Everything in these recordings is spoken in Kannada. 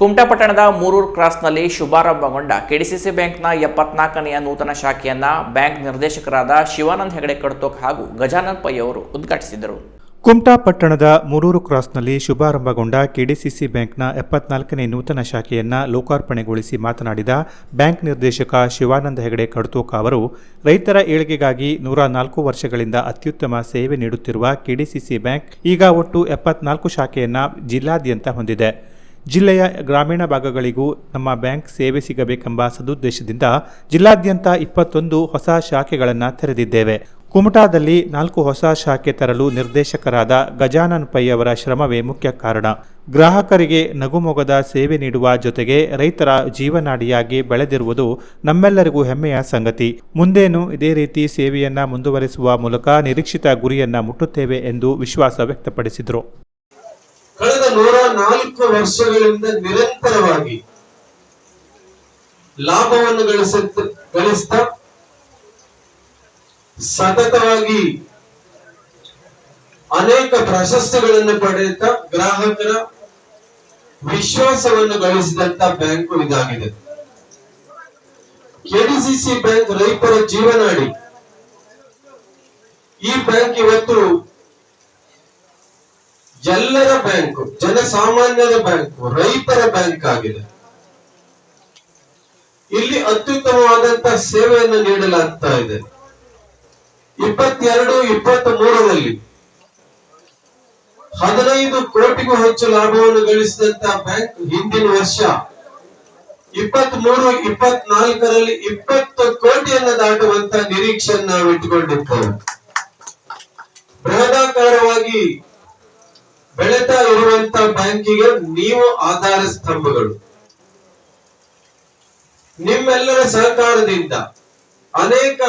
ಕುಮಟಾ ಪಟ್ಟಣದ ಮೂರೂರು ಕ್ರಾಸ್ನಲ್ಲಿ ಶುಭಾರಂಭಗೊಂಡ ಕೆಡಿಸಿಸಿ ಬ್ಯಾಂಕ್ನ ಎಪ್ಪತ್ನಾಲ್ಕನೆಯ ನೂತನ ಶಾಖೆಯನ್ನ ಬ್ಯಾಂಕ್ ನಿರ್ದೇಶಕರಾದ ಶಿವಾನಂದ್ ಹೆಗಡೆ ಕಡ್ತೋಕ್ ಹಾಗೂ ಗಜಾನನ್ ಪೈ ಅವರು ಉದ್ಘಾಟಿಸಿದರು. ಕುಮಟಾ ಪಟ್ಟಣದ ಮೂರೂರು ಕ್ರಾಸ್ನಲ್ಲಿ ಶುಭಾರಂಭಗೊಂಡ ಕೆಡಿಸಿಸಿ ಬ್ಯಾಂಕ್ನ ಎಪ್ಪತ್ನಾಲ್ಕನೇ ನೂತನ ಶಾಖೆಯನ್ನ ಲೋಕಾರ್ಪಣೆಗೊಳಿಸಿ ಮಾತನಾಡಿದ ಬ್ಯಾಂಕ್ ನಿರ್ದೇಶಕ ಶಿವಾನಂದ ಹೆಗಡೆ ಕಡ್ತೋಕ ಅವರು, ರೈತರ ಏಳಿಗೆಗಾಗಿ ನೂರ ನಾಲ್ಕು ವರ್ಷಗಳಿಂದ ಅತ್ಯುತ್ತಮ ಸೇವೆ ನೀಡುತ್ತಿರುವ ಕೆಡಿಸಿಸಿ ಬ್ಯಾಂಕ್ ಈಗ ಒಟ್ಟು ಎಪ್ಪತ್ನಾಲ್ಕು ಶಾಖೆಯನ್ನ ಜಿಲ್ಲಾದ್ಯಂತ ಹೊಂದಿದೆ. ಜಿಲ್ಲೆಯ ಗ್ರಾಮೀಣ ಭಾಗಗಳಿಗೂ ನಮ್ಮ ಬ್ಯಾಂಕ್ ಸೇವೆ ಸಿಗಬೇಕೆಂಬ ಸದುದ್ದೇಶದಿಂದ ಜಿಲ್ಲಾದ್ಯಂತ ಇಪ್ಪತ್ತೊಂದು ಹೊಸ ಶಾಖೆಗಳನ್ನು ತೆರೆದಿದ್ದೇವೆ. ಕುಮಟಾದಲ್ಲಿ ನಾಲ್ಕು ಹೊಸ ಶಾಖೆ ತರಲು ನಿರ್ದೇಶಕರಾದ ಗಜಾನನ್ ಪೈ ಅವರ ಶ್ರಮವೇ ಮುಖ್ಯ ಕಾರಣ. ಗ್ರಾಹಕರಿಗೆ ನಗುಮೊಗದ ಸೇವೆ ನೀಡುವ ಜೊತೆಗೆ ರೈತರ ಜೀವನಾಡಿಯಾಗಿ ಬೆಳೆದಿರುವುದು ನಮ್ಮೆಲ್ಲರಿಗೂ ಹೆಮ್ಮೆಯ ಸಂಗತಿ. ಮುಂದೇನು ಇದೇ ರೀತಿ ಸೇವೆಯನ್ನ ಮುಂದುವರಿಸುವ ಮೂಲಕ ನಿರೀಕ್ಷಿತ ಗುರಿಯನ್ನ ಮುಟ್ಟುತ್ತೇವೆ ಎಂದು ವಿಶ್ವಾಸ ವ್ಯಕ್ತಪಡಿಸಿದರು. ಕಳೆದ ನೂರ ನಾಲ್ಕು ವರ್ಷಗಳಿಂದ ನಿರಂತರವಾಗಿ ಲಾಭವನ್ನು ಗಳಿಸ ಗಳಿಸ್ತಾ, ಸತತವಾಗಿ ಅನೇಕ ಪ್ರಶಸ್ತಿಗಳನ್ನು ಪಡೆಯುತ್ತಾ ಗ್ರಾಹಕರ ವಿಶ್ವಾಸವನ್ನು ಗಳಿಸಿದಂತ ಬ್ಯಾಂಕು ಇದಾಗಿದೆ. ಕೆಡಿಸಿಸಿ ಬ್ಯಾಂಕ್ ರೈತರ ಜೀವನಾಡಿ ಈ ಬ್ಯಾಂಕ್ ಇವತ್ತು ಎಲ್ಲರ ಬ್ಯಾಂಕ್, ಜನಸಾಮಾನ್ಯರ ಬ್ಯಾಂಕ್, ರೈತರ ಬ್ಯಾಂಕ್ ಆಗಿದೆ. ಇಲ್ಲಿ ಅತ್ಯುತ್ತಮವಾದಂತಹ ಸೇವೆಯನ್ನು ನೀಡಲಾಗ್ತಾ ಇದೆ. ಇಪ್ಪತ್ತೆರಡು ಇಪ್ಪತ್ತ್ ಮೂರರಲ್ಲಿ ಹದಿನೈದು ಕೋಟಿಗೂ ಹೆಚ್ಚು ಲಾಭವನ್ನು ಗಳಿಸಿದಂತಹ ಬ್ಯಾಂಕ್ ಹಿಂದಿನ ವರ್ಷ ಇಪ್ಪತ್ತ್ ಮೂರು ಇಪ್ಪತ್ನಾಲ್ಕರಲ್ಲಿ ಇಪ್ಪತ್ತು ಕೋಟಿಯನ್ನು ದಾಟುವಂತ ನಿರೀಕ್ಷೆಯನ್ನು ನಾವು ಇಟ್ಟುಕೊಂಡಿದ್ದೇವೆ. ಬೃಹದಾಕಾರವಾಗಿ ಬೆಳೆತಾ ಇರುವಂತ ಬ್ಯಾಂಕಿಗೆ ನೀವು ಆಧಾರ ಸ್ತಂಭಗಳು. ನಿಮ್ಮೆಲ್ಲರ ಸಹಕಾರದಿಂದ ಅನೇಕ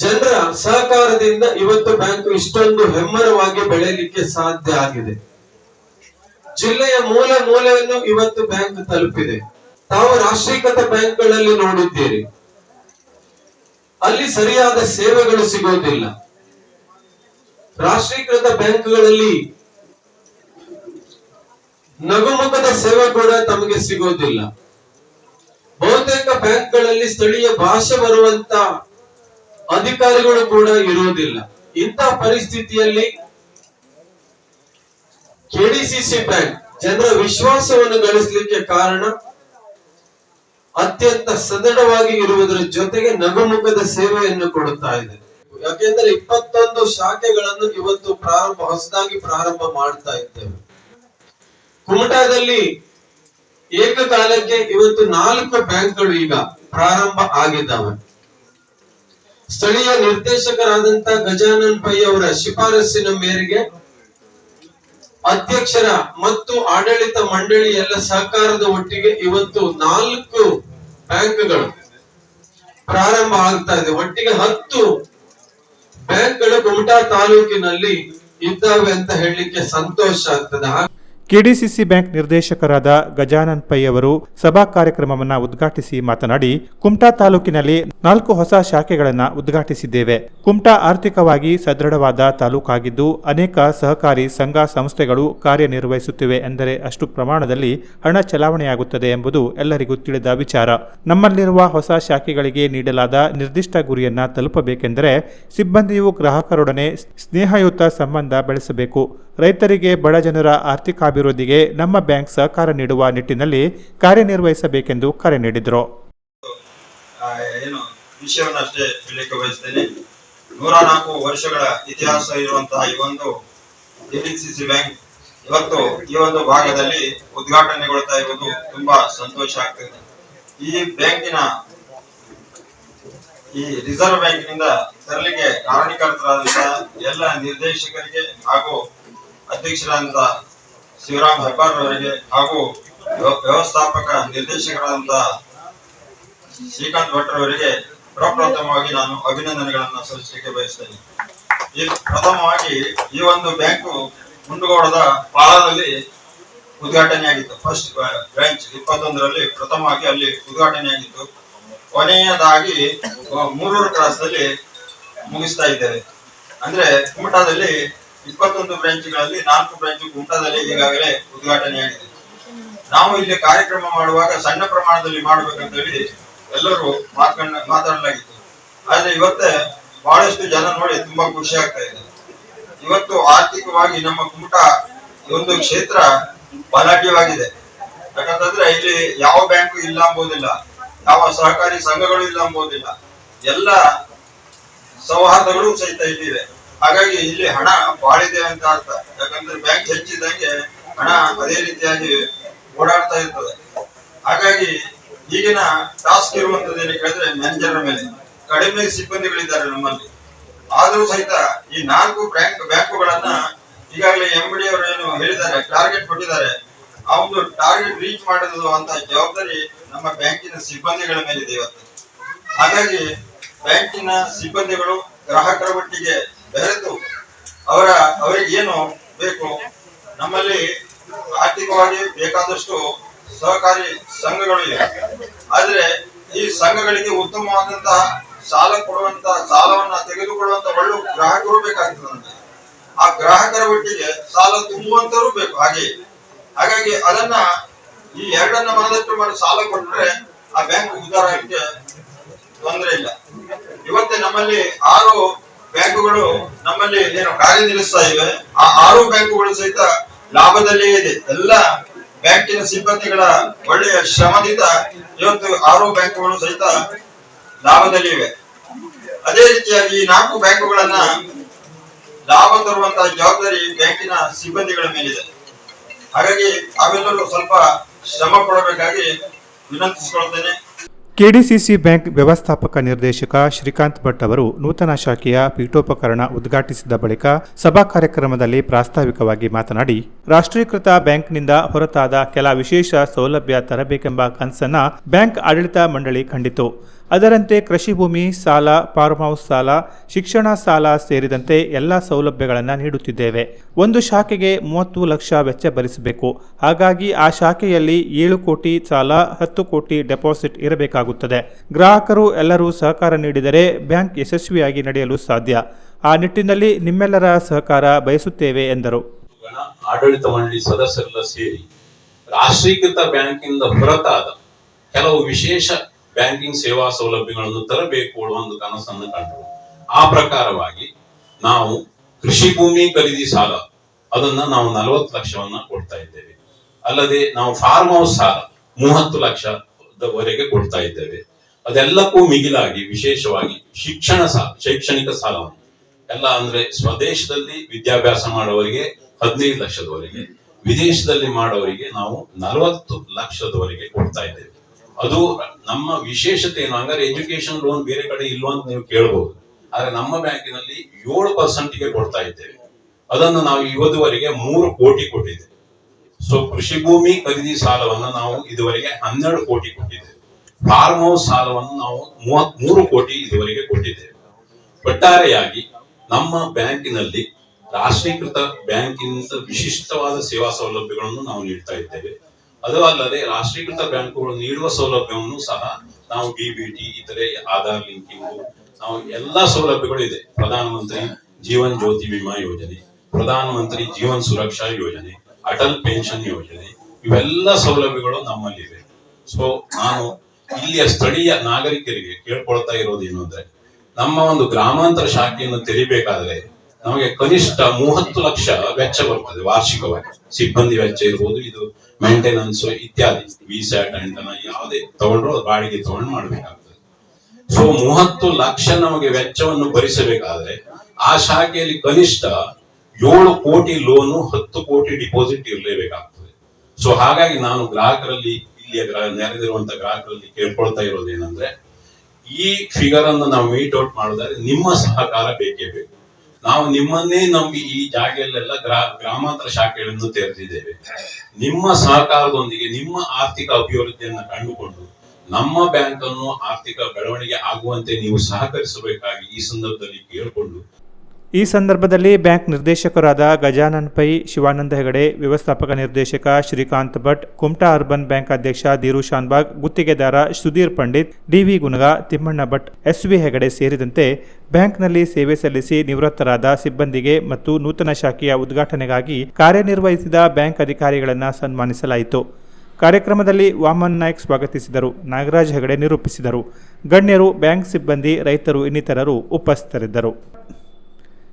ಜನರ ಸಹಕಾರದಿಂದ ಇವತ್ತು ಬ್ಯಾಂಕ್ ಇಷ್ಟೊಂದು ಹೆಮ್ಮರವಾಗಿ ಬೆಳೆಯಲಿಕ್ಕೆ ಸಾಧ್ಯ ಆಗಿದೆ. ಜಿಲ್ಲೆಯ ಮೂಲ ಮೂಲೆಯನ್ನು ಇವತ್ತು ಬ್ಯಾಂಕ್ ತಲುಪಿದೆ. ತಾವು ರಾಷ್ಟ್ರೀಕೃತ ಬ್ಯಾಂಕ್ಗಳಲ್ಲಿ ನೋಡಿದ್ದೀರಿ. ಅಲ್ಲಿ ಸರಿಯಾದ ಸೇವೆಗಳು ಸಿಗೋದಿಲ್ಲ. ರಾಷ್ಟ್ರೀಕೃತ ಬ್ಯಾಂಕ್ಗಳಲ್ಲಿ ನಗುಮುಖದ ಸೇವೆ ಕೂಡ ತಮಗೆ ಸಿಗೋದಿಲ್ಲ ಬಹುತೇಕ ಬ್ಯಾಂಕ್ಗಳಲ್ಲಿ ಸ್ಥಳೀಯ ಭಾಷೆ ಬರುವಂತ ಅಧಿಕಾರಿಗಳು ಕೂಡ ಇರುವುದಿಲ್ಲ. ಇಂತಹ ಪರಿಸ್ಥಿತಿಯಲ್ಲಿ ಕೆಡಿಸಿಸಿ ಬ್ಯಾಂಕ್ ಜನರ ವಿಶ್ವಾಸವನ್ನು ಗಳಿಸಲಿಕ್ಕೆ ಕಾರಣ ಅತ್ಯಂತ ಸದೃಢವಾಗಿ ಇರುವುದರ ಜೊತೆಗೆ ನಗುಮುಖದ ಸೇವೆಯನ್ನು ಕೊಡುತ್ತಾ ಇದೆ. ಯಾಕೆಂದ್ರೆ ಇಪ್ಪತ್ತೊಂದು ಶಾಖೆಗಳನ್ನು ಇವತ್ತು ಪ್ರಾರಂಭ, ಹೊಸದಾಗಿ ಪ್ರಾರಂಭ ಮಾಡ್ತಾ ಇದ್ದೇವೆ. ಕುಮಟಾದಲ್ಲಿ ಏಕಕಾಲಕ್ಕೆ ಇವತ್ತು ನಾಲ್ಕು ಬ್ಯಾಂಕ್ಗಳು ಈಗ ಪ್ರಾರಂಭ ಆಗಿದ್ದಾವೆ. ಸ್ಥಳೀಯ ನಿರ್ದೇಶಕರಾದಂತ ಗಜಾನನ್ ಪೈ ಅವರ ಶಿಫಾರಸ್ಸಿನ ಮೇರೆಗೆ ಅಧ್ಯಕ್ಷರ ಮತ್ತು ಆಡಳಿತ ಮಂಡಳಿ ಎಲ್ಲ ಸಹಕಾರದ ಒಟ್ಟಿಗೆ ಇವತ್ತು ನಾಲ್ಕು ಬ್ಯಾಂಕ್ಗಳು ಪ್ರಾರಂಭ ಆಗ್ತಾ ಇದೆ. ಒಟ್ಟಿಗೆ ಹತ್ತು ಬ್ಯಾಂಕ್ಗಳು ಕುಮಟಾ ತಾಲೂಕಿನಲ್ಲಿ ಇದ್ದಾವೆ ಅಂತ ಹೇಳಲಿಕ್ಕೆ ಸಂತೋಷ ಆಗ್ತದೆ. ಕೆಡಿಸಿಸಿ ಬ್ಯಾಂಕ್ ನಿರ್ದೇಶಕರಾದ ಗಜಾನನ್ ಪೈ ಅವರು ಸಭಾ ಕಾರ್ಯಕ್ರಮವನ್ನು ಉದ್ಘಾಟಿಸಿ ಮಾತನಾಡಿ, ಕುಮಟಾ ತಾಲೂಕಿನಲ್ಲಿ ನಾಲ್ಕು ಹೊಸ ಶಾಖೆಗಳನ್ನು ಉದ್ಘಾಟಿಸಿದ್ದೇವೆ. ಕುಮಟಾ ಆರ್ಥಿಕವಾಗಿ ಸದೃಢವಾದ ತಾಲೂಕಾಗಿದ್ದು, ಅನೇಕ ಸಹಕಾರಿ ಸಂಘ ಸಂಸ್ಥೆಗಳು ಕಾರ್ಯನಿರ್ವಹಿಸುತ್ತಿವೆ ಎಂದರೆ ಅಷ್ಟು ಪ್ರಮಾಣದಲ್ಲಿ ಹಣ ಚಲಾವಣೆಯಾಗುತ್ತದೆ ಎಂಬುದು ಎಲ್ಲರಿಗೂ ತಿಳಿದ ವಿಚಾರ. ನಮ್ಮಲ್ಲಿರುವ ಹೊಸ ಶಾಖೆಗಳಿಗೆ ನೀಡಲಾದ ನಿರ್ದಿಷ್ಟ ಗುರಿಯನ್ನು ತಲುಪಬೇಕೆಂದರೆ ಸಿಬ್ಬಂದಿಯು ಗ್ರಾಹಕರೊಡನೆ ಸ್ನೇಹಯುತ ಸಂಬಂಧ ಬೆಳೆಸಬೇಕು. ರೈತರಿಗೆ ಬಡ ಜನರ ಆರ್ಥಿಕಾಭಿವೃದ್ಧಿಗೆ ನಮ್ಮ ಬ್ಯಾಂಕ್ ಸಹಕಾರ ನೀಡುವ ನಿಟ್ಟಿನಲ್ಲಿ ಕಾರ್ಯನಿರ್ವಹಿಸಬೇಕೆಂದು ಕರೆ ನೀಡಿದರು. ವಿಷಯವನ್ನು ಅಷ್ಟೇ ಹೇಳಲಿಕ್ಕೆ ಬಯಸ್ತೇನೆ. ನೂರ ವರ್ಷಗಳ ಇತಿಹಾಸ ಇರುವಂತಹ ಈ ಒಂದು ಸಿ ಬ್ಯಾಂಕ್ ಇವತ್ತು ಈ ಒಂದು ಭಾಗದಲ್ಲಿ ಉದ್ಘಾಟನೆಗೊಳ್ತಾ ಇರುವುದು ತುಂಬಾ ಸಂತೋಷ ಆಗ್ತದೆ. ಈ ಬ್ಯಾಂಕಿನ ಈ ರಿಸರ್ವ್ ಬ್ಯಾಂಕಿನಿಂದ ತರಲಿಕ್ಕೆ ಕಾರಣೀಕರ್ತರಾದಂತಹ ಎಲ್ಲ ನಿರ್ದೇಶಕರಿಗೆ ಹಾಗೂ ಅಧ್ಯಕ್ಷರಾದಂತಹ ಶಿವರಾಮ್ ಹೆಬ್ಬಾರ್ ಅವರಿಗೆ ಹಾಗೂ ವ್ಯ- ವ್ಯವಸ್ಥಾಪಕ ನಿರ್ದೇಶಕರಾದಂತಹ ಶ್ರೀಕಾಂತ್ ಭಟ್ರವರಿಗೆ ಪ್ರಪ್ರಥಮವಾಗಿ ನಾನು ಅಭಿನಂದನೆಗಳನ್ನು ಸಲ್ಲಿಸಲಿಕ್ಕೆ ಬಯಸ್ತೇನೆ. ಈ ಪ್ರಥಮವಾಗಿ ಈ ಒಂದು ಬ್ಯಾಂಕು ಮುಂಡಗೋಡದ ಪಾಳದಲ್ಲಿ ಉದ್ಘಾಟನೆಯಾಗಿತ್ತು. ಫಸ್ಟ್ ಬ್ರಾಂಚ್ ಇಪ್ಪತ್ತೊಂದರಲ್ಲಿ ಪ್ರಥಮವಾಗಿ ಅಲ್ಲಿ ಉದ್ಘಾಟನೆಯಾಗಿತ್ತು. ಕೊನೆಯದಾಗಿ ಅಹ್, ಮೂರೂರು ಕ್ರಾಸದಲ್ಲಿ ಮುಗಿಸ್ತಾ ಇದ್ದೇವೆ. ಅಂದ್ರೆ ಕುಮಟಾದಲ್ಲಿ ಇಪ್ಪತ್ತೊಂದು ಬ್ರಾಂಚ್ಗಳಲ್ಲಿ ನಾಲ್ಕು ಬ್ರಾಂಚ್ ಗುಂಟದಲ್ಲಿ ಈಗಾಗಲೇ ಉದ್ಘಾಟನೆಯಾಗಿದೆ ನಾವು ಇಲ್ಲಿ ಕಾರ್ಯಕ್ರಮ ಮಾಡುವಾಗ ಸಣ್ಣ ಪ್ರಮಾಣದಲ್ಲಿ ಮಾಡ್ಬೇಕಂತ ಹೇಳಿ ಎಲ್ಲರೂ ಮಾತನ್ನ ಮಾತಾಡಲಾಗಿತ್ತು. ಆದ್ರೆ ಇವತ್ತೇ ಬಹಳಷ್ಟು ಜನ ನೋಡಿ ತುಂಬಾ ಖುಷಿ ಆಗ್ತಾ ಇದೆ. ಇವತ್ತು ಆರ್ಥಿಕವಾಗಿ ನಮ್ಮ ಕುಮಟಾ ಒಂದು ಕ್ಷೇತ್ರ ಬಲಾಢ್ಯವಾಗಿದೆ. ಯಾಕಂತಂದ್ರೆ ಇಲ್ಲಿ ಯಾವ ಬ್ಯಾಂಕ್ ಇಲ್ಲ ಅಂಬೋದಿಲ್ಲ, ಯಾವ ಸಹಕಾರಿ ಸಂಘಗಳು ಇಲ್ಲ ಅಂಬೋದಿಲ್ಲ, ಎಲ್ಲ ಸೌಹಾರ್ದಗಳು ಸಹಿತ ಇಲ್ಲಿವೆ. ಹಾಗಾಗಿ ಇಲ್ಲಿ ಹಣ ಬಾಳಿದೆ ಅಂತ ಅರ್ಥ. ಯಾಕಂದ್ರೆ ಬ್ಯಾಂಕ್ ಹೆಚ್ಚಿದಂಗೆ ಹಣ ಅದೇ ರೀತಿಯಾಗಿ ಓಡಾಡ್ತಾ ಇರ್ತದೆ. ಹಾಗಾಗಿ ಈಗಿನ ಟಾಸ್ಕ್ ಇರುವಂತದ್ದು ಏನಕ್ಕೆ ಹೇಳಿದ್ರೆ ಮ್ಯಾನೇಜರ್ ಮೇಲೆ. ಕಡಿಮೆ ಸಿಬ್ಬಂದಿಗಳಿದ್ದಾರೆ ನಮ್ಮಲ್ಲಿ. ಆದರೂ ಸಹಿತ ಈ ನಾಲ್ಕು ಬ್ಯಾಂಕ್, ಬ್ಯಾಂಕುಗಳನ್ನ ಈಗಾಗಲೇ ಎಂ ಡಿ ಅವರು ಏನು ಹೇಳಿದ್ದಾರೆ ಟಾರ್ಗೆಟ್ ಕೊಟ್ಟಿದ್ದಾರೆ. ಆ ಒಂದು ಟಾರ್ಗೆಟ್ ರೀಚ್ ಮಾಡೋದು ಅಂತ ಜವಾಬ್ದಾರಿ ನಮ್ಮ ಬ್ಯಾಂಕಿನ ಸಿಬ್ಬಂದಿಗಳ ಮೇಲಿದೆ ಇವತ್ತು. ಹಾಗಾಗಿ ಬ್ಯಾಂಕಿನ ಸಿಬ್ಬಂದಿಗಳು ಗ್ರಾಹಕರ ಒಟ್ಟಿಗೆ ಬೆರೆತು ಅವರ, ಅವರಿಗೆ ಏನು ಬೇಕು? ನಮ್ಮಲ್ಲಿ ಆರ್ಥಿಕವಾಗಿ ಬೇಕಾದಷ್ಟು ಸಹಕಾರಿ ಸಂಘಗಳು ಇವೆ ಆದ್ರೆ ಈ ಸಂಘಗಳಿಗೆ ಉತ್ತಮವಾದಂತಹ ಸಾಲ ಕೊಡುವಂತ, ಸಾಲವನ್ನ ತೆಗೆದುಕೊಳ್ಳುವಂತ ಒಳ್ಳೆ ಗ್ರಾಹಕರು ಬೇಕಾಗ್ತದೆ ಆ ಗ್ರಾಹಕರ ಒಟ್ಟಿಗೆ ಸಾಲ ತುಂಬುವಂತರು ಬೇಕು ಹಾಗೆ. ಹಾಗಾಗಿ ಅದನ್ನ ಈ ಎರಡನ್ನ ಮನದಟ್ಟು ಮಾಡಿ ಸಾಲ ಕೊಟ್ಟರೆ ಆ ಬ್ಯಾಂಕ್ ಉದ್ದಾರಕ್ಕೆ ತೊಂದರೆ ಇಲ್ಲ. ಇವತ್ತೇ ನಮ್ಮಲ್ಲಿ ಆರು ಬ್ಯಾಂಕುಗಳು ನಮ್ಮಲ್ಲಿ ಏನು ಕಾರ್ಯನಿರ್ವಹಿಸ್ತಾ ಇವೆ, ಆ ಆರು ಬ್ಯಾಂಕುಗಳು ಸಹಿತ ಲಾಭದಲ್ಲೇ ಇದೆ. ಎಲ್ಲ ಬ್ಯಾಂಕಿನ ಸಿಬ್ಬಂದಿಗಳ ಒಳ್ಳೆಯ ಶ್ರಮದಿಂದ ಇವತ್ತು ಆರು ಬ್ಯಾಂಕುಗಳು ಸಹಿತ ಲಾಭದಲ್ಲಿ ಇವೆ. ಅದೇ ರೀತಿಯಾಗಿ ಈ ನಾಲ್ಕು ಬ್ಯಾಂಕುಗಳನ್ನ ಲಾಭ ತರುವಂತಹ ಜವಾಬ್ದಾರಿ ಬ್ಯಾಂಕಿನ ಸಿಬ್ಬಂದಿಗಳ ಮೇಲಿದೆ. ಹಾಗಾಗಿ ಅವೆಲ್ಲರೂ ಸ್ವಲ್ಪ ಶ್ರಮ ಕೊಡಬೇಕಾಗಿ ವಿನಂತಿಸಿಕೊಳ್ತೇನೆ. ಕೆಡಿಸಿಸಿ ಬ್ಯಾಂಕ್ ವ್ಯವಸ್ಥಾಪಕ ನಿರ್ದೇಶಕ ಶ್ರೀಕಾಂತ್ ಭಟ್ ಅವರು ನೂತನ ಶಾಖೆಯ ಪೀಠೋಪಕರಣ ಉದ್ಘಾಟಿಸಿದ ಬಳಿಕ ಸಭಾ ಕಾರ್ಯಕ್ರಮದಲ್ಲಿ ಪ್ರಾಸ್ತಾವಿಕವಾಗಿ ಮಾತನಾಡಿ ರಾಷ್ಟ್ರೀಕೃತ ಬ್ಯಾಂಕ್ನಿಂದ ಹೊರತಾದ ಕೆಲ ವಿಶೇಷ ಸೌಲಭ್ಯ ತರಬೇಕೆಂಬ ಕನಸನ್ನ ಬ್ಯಾಂಕ್ ಆಡಳಿತ ಮಂಡಳಿ ಕಂಡಿತು ಅದರಂತೆ ಕೃಷಿ ಭೂಮಿ, ಸಾಲ, ಫಾರ್ಮ್ ಹೌಸ್ ಸಾಲ, ಶಿಕ್ಷಣ ಸಾಲ ಸೇರಿದಂತೆ ಎಲ್ಲ ಸೌಲಭ್ಯಗಳನ್ನು ನೀಡುತ್ತಿದ್ದೇವೆ. ಒಂದು ಶಾಖೆಗೆ ಮೂವತ್ತು ಲಕ್ಷ ವೆಚ್ಚ ಭರಿಸಬೇಕು. ಹಾಗಾಗಿ ಆ ಶಾಖೆಯಲ್ಲಿ ಏಳು ಕೋಟಿ ಸಾಲ, ಹತ್ತು ಕೋಟಿ ಡೆಪಾಸಿಟ್ ಇರಬೇಕಾಗುತ್ತದೆ. ಗ್ರಾಹಕರು ಎಲ್ಲರೂ ಸಹಕಾರ ನೀಡಿದರೆ ಬ್ಯಾಂಕ್ ಯಶಸ್ವಿಯಾಗಿ ನಡೆಯಲು ಸಾಧ್ಯ. ಆ ನಿಟ್ಟಿನಲ್ಲಿ ನಿಮ್ಮೆಲ್ಲರ ಸಹಕಾರ ಬಯಸುತ್ತೇವೆ, ಎಂದರು. ಆಡಳಿತ ಮಂಡಳಿ ಸದಸ್ಯರೆಲ್ಲ ಸೇರಿ ರಾಷ್ಟ್ರೀಕೃತ ಬ್ಯಾಂಕಿಂದ ಹೊರತಾದ ಕೆಲವು ವಿಶೇಷ ಬ್ಯಾಂಕಿಂಗ್ ಸೇವಾ ಸೌಲಭ್ಯಗಳನ್ನು ತರಬೇಕು ಒಂದು ಕನಸನ್ನು ಕಂಡರು. ಆ ಪ್ರಕಾರವಾಗಿ ನಾವು ಕೃಷಿ ಭೂಮಿ ಖರೀದಿ ಸಾಲ, ಅದನ್ನ ನಾವು ನಲವತ್ತು ಲಕ್ಷವನ್ನ ಕೊಡ್ತಾ ಇದ್ದೇವೆ. ಅಲ್ಲದೆ ನಾವು ಫಾರ್ಮ್ ಹೌಸ್ ಸಾಲ ಮೂವತ್ತು ಲಕ್ಷದವರೆಗೆ ಕೊಡ್ತಾ ಇದ್ದೇವೆ. ಅದೆಲ್ಲಕ್ಕೂ ಮಿಗಿಲಾಗಿ ವಿಶೇಷವಾಗಿ ಶಿಕ್ಷಣ ಸಾಲ, ಶೈಕ್ಷಣಿಕ ಸಾಲವನ್ನು. ಎಲ್ಲ ಅಂದ್ರೆ ಸ್ವದೇಶದಲ್ಲಿ ವಿದ್ಯಾಭ್ಯಾಸ ಮಾಡೋವರಿಗೆ ಹದಿನೈದು ಲಕ್ಷದವರೆಗೆ, ವಿದೇಶದಲ್ಲಿ ಮಾಡೋರಿಗೆ ನಾವು ನಲವತ್ತು ಲಕ್ಷದವರೆಗೆ ಕೊಡ್ತಾ ಇದ್ದೇವೆ. ಅದು ನಮ್ಮ ವಿಶೇಷತೆ ಏನು? ಹಂಗಾರೆ ಎಜುಕೇಶನ್ ಲೋನ್ ಬೇರೆ ಕಡೆ ಇಲ್ವಾ ಅಂತ ನೀವು ಕೇಳಬಹುದು ಆದ್ರೆ ನಮ್ಮ ಬ್ಯಾಂಕಿನಲ್ಲಿ ಏಳು ಪರ್ಸೆಂಟ್ಗೆ ಕೊಡ್ತಾ ಇದ್ದೇವೆ. ಅದನ್ನು ನಾವು ಇವತ್ತುವರೆಗೆ ಮೂರು ಕೋಟಿ ಕೊಟ್ಟಿದ್ದೇವೆ. ಸೊ ಕೃಷಿ ಭೂಮಿ ಖರೀದಿ ಸಾಲವನ್ನ ನಾವು ಇದುವರೆಗೆ ಹನ್ನೆರಡು ಕೋಟಿ ಕೊಟ್ಟಿದ್ದೇವೆ. ಫಾರ್ಮ್ ಹೌಸ್ ಸಾಲವನ್ನು ನಾವು ಮೂವತ್ತ್ ಮೂರು ಕೋಟಿ ಇದುವರೆಗೆ ಕೊಟ್ಟಿದ್ದೇವೆ. ಒಟ್ಟಾರೆಯಾಗಿ ನಮ್ಮ ಬ್ಯಾಂಕಿನಲ್ಲಿ ರಾಷ್ಟ್ರೀಕೃತ ಬ್ಯಾಂಕಿನಿಂದ ವಿಶಿಷ್ಟವಾದ ಸೇವಾ ಸೌಲಭ್ಯಗಳನ್ನು ನಾವು ನೀಡ್ತಾ ಇದ್ದೇವೆ. ಅದು ಅಲ್ಲದೆ ರಾಷ್ಟ್ರೀಕೃತ ಬ್ಯಾಂಕುಗಳು ನೀಡುವ ಸೌಲಭ್ಯವನ್ನು ಸಹ ನಾವು ಡಿಬಿಟಿ ಇತರೆ ಆಧಾರ್ ಲಿಂಕಿಂಗ್, ನಾವು ಎಲ್ಲಾ ಸೌಲಭ್ಯಗಳು ಇದೆ. ಪ್ರಧಾನಮಂತ್ರಿ ಜೀವನ್ ಜ್ಯೋತಿ ವಿಮಾ ಯೋಜನೆ, ಪ್ರಧಾನಮಂತ್ರಿ ಜೀವನ್ ಸುರಕ್ಷಾ ಯೋಜನೆ, ಅಟಲ್ ಪೆನ್ಷನ್ ಯೋಜನೆ, ಇವೆಲ್ಲ ಸೌಲಭ್ಯಗಳು ನಮ್ಮಲ್ಲಿವೆ ಸೊ ನಾನು ಇಲ್ಲಿಯ ಸ್ಥಳೀಯ ನಾಗರಿಕರಿಗೆ ಕೇಳ್ಕೊಳ್ತಾ ಇರೋದೇನು ಅಂದ್ರೆ, ನಮ್ಮ ಒಂದು ಗ್ರಾಮಾಂತರ ಶಾಖೆಯನ್ನು ತೆರಿಬೇಕಾದ್ರೆ ನಮಗೆ ಕನಿಷ್ಠ ಮೂವತ್ತು ಲಕ್ಷ ವೆಚ್ಚ ಬರ್ತದೆ ವಾರ್ಷಿಕವಾಗಿ. ಸಿಬ್ಬಂದಿ ವೆಚ್ಚ ಇರ್ಬೋದು, ಇದು ಮೇಂಟೆನೆನ್ಸ್ ಇತ್ಯಾದಿ. ವಿಸ್ಯಾಟ್ ಅಂಟನ ಯಾವುದೇ ತಗೊಂಡ್ರು ಬಾಡಿಗೆ ತಗೊಂಡು ಮಾಡ್ಬೇಕಾಗ್ತದೆ. ಸೊ ಮೂವತ್ತು ಲಕ್ಷ ನಮಗೆ ವೆಚ್ಚವನ್ನು ಭರಿಸಬೇಕಾದ್ರೆ ಆ ಶಾಖೆಯಲ್ಲಿ ಕನಿಷ್ಠ ಏಳು ಕೋಟಿ ಲೋನು ಹತ್ತು ಕೋಟಿ ಡಿಪಾಸಿಟ್ ಇರಲೇಬೇಕಾಗ್ತದೆ. ಸೊ ಹಾಗಾಗಿ ನಾನು ಗ್ರಾಹಕರಲ್ಲಿ ಇಲ್ಲಿಯ ನೆರೆದಿರುವಂತ ಗ್ರಾಹಕರಲ್ಲಿ ಕೇಳ್ಕೊಳ್ತಾ ಇರೋದೇನಂದ್ರೆ ಈ ಫಿಗರ್ ಅನ್ನು ನಾವು ಮೀಟ್ ಔಟ್ ಮಾಡಿದ್ರೆ ನಿಮ್ಮ ಸಹಕಾರ ಬೇಕೇ ಬೇಕು. ನಾವು ನಿಮ್ಮನ್ನೇ ನಂಬಿ ಈ ಜಾಗೆಯಲ್ಲೆಲ್ಲ ಗ್ರಾ, ಗ್ರಾಮಾಂತರ ಶಾಖೆಗಳನ್ನು ತೆರೆದಿದ್ದೇವೆ. ನಿಮ್ಮ ಸಹಕಾರದೊಂದಿಗೆ, ನಿಮ್ಮ ಆರ್ಥಿಕ ಅಭಿವೃದ್ಧಿಯನ್ನು ಕಂಡುಕೊಂಡು, ನಮ್ಮ ಬ್ಯಾಂಕ್ ಅನ್ನು ಆರ್ಥಿಕ ಬೆಳವಣಿಗೆ ಆಗುವಂತೆ ನೀವು ಸಹಕರಿಸಬೇಕಾಗಿ ಈ ಸಂದರ್ಭದಲ್ಲಿ ಕೇಳಿಕೊಂಡು ಈ ಸಂದರ್ಭದಲ್ಲಿ ಬ್ಯಾಂಕ್ ನಿರ್ದೇಶಕರಾದ ಗಜಾನನ್ ಪೈ, ಶಿವಾನಂದ ಹೆಗಡೆ, ವ್ಯವಸ್ಥಾಪಕ ನಿರ್ದೇಶಕ ಶ್ರೀಕಾಂತ್ ಭಟ್, ಕುಮಟಾ ಅರ್ಬನ್ ಬ್ಯಾಂಕ್ ಅಧ್ಯಕ್ಷ ಧೀರು ಶಾನ್ಬಾಗ್, ಗುತ್ತಿಗೆದಾರ ಸುಧೀರ್ ಪಂಡಿತ್, ಡಿವಿ ಗುನಗ, ತಿಮ್ಮಣ್ಣ ಭಟ್, ಎಸ್ವಿ ಹೆಗಡೆ ಸೇರಿದಂತೆ ಬ್ಯಾಂಕ್ನಲ್ಲಿ ಸೇವೆ ಸಲ್ಲಿಸಿ ನಿವೃತ್ತರಾದ ಸಿಬ್ಬಂದಿಗೆ ಮತ್ತು ನೂತನ ಶಾಖೆಯ ಉದ್ಘಾಟನೆಗಾಗಿ ಕಾರ್ಯನಿರ್ವಹಿಸಿದ ಬ್ಯಾಂಕ್ ಅಧಿಕಾರಿಗಳನ್ನು ಸನ್ಮಾನಿಸಲಾಯಿತು. ಕಾರ್ಯಕ್ರಮದಲ್ಲಿ ವಾಮನ್ ನಾಯ್ಕ್ ಸ್ವಾಗತಿಸಿದರು. ನಾಗರಾಜ್ ಹೆಗಡೆ ನಿರೂಪಿಸಿದರು. ಗಣ್ಯರು, ಬ್ಯಾಂಕ್ ಸಿಬ್ಬಂದಿ, ರೈತರು ಇನ್ನಿತರರು ಉಪಸ್ಥಿತರಿದ್ದರು.